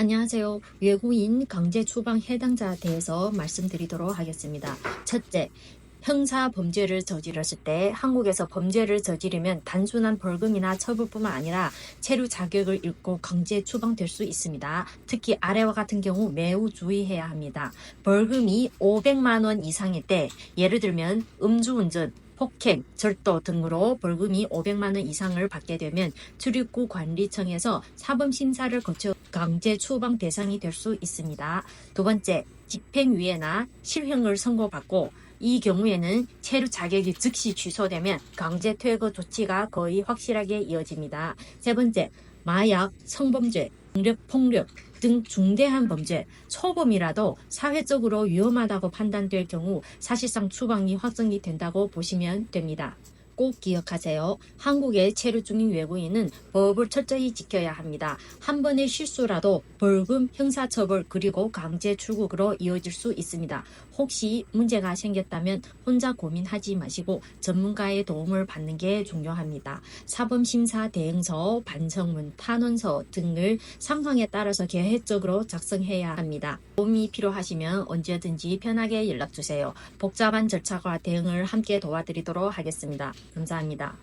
안녕하세요. 외국인 강제 추방 해당자에 대해서 말씀드리도록 하겠습니다. 첫째, 형사 범죄를 저질렀을 때 한국에서 범죄를 저지르면 단순한 벌금이나 처벌뿐만 아니라 체류 자격을 잃고 강제 추방될 수 있습니다. 특히 아래와 같은 경우 매우 주의해야 합니다. 벌금이 500만 원 이상일 때 예를 들면 음주운전, 폭행, 절도 등으로 벌금이 500만 원 이상을 받게 되면 출입구 관리청에서 사범 심사를 거쳐 강제 추방 대상이 될 수 있습니다. 두 번째, 집행유예나 실형을 선고받고 이 경우에는 체류 자격이 즉시 취소되면 강제 퇴거 조치가 거의 확실하게 이어집니다. 세 번째, 마약, 성범죄, 강력 폭력 등 중대한 범죄, 초범이라도 사회적으로 위험하다고 판단될 경우 사실상 추방이 확정이 된다고 보시면 됩니다. 꼭 기억하세요. 한국에 체류 중인 외국인은 법을 철저히 지켜야 합니다. 한 번의 실수라도 벌금, 형사처벌, 그리고 강제 출국으로 이어질 수 있습니다. 혹시 문제가 생겼다면 혼자 고민하지 마시고 전문가의 도움을 받는 게 중요합니다. 사범심사 대응서, 반성문, 탄원서 등을 상황에 따라서 계획적으로 작성해야 합니다. 도움이 필요하시면 언제든지 편하게 연락주세요. 복잡한 절차와 대응을 함께 도와드리도록 하겠습니다. 감사합니다.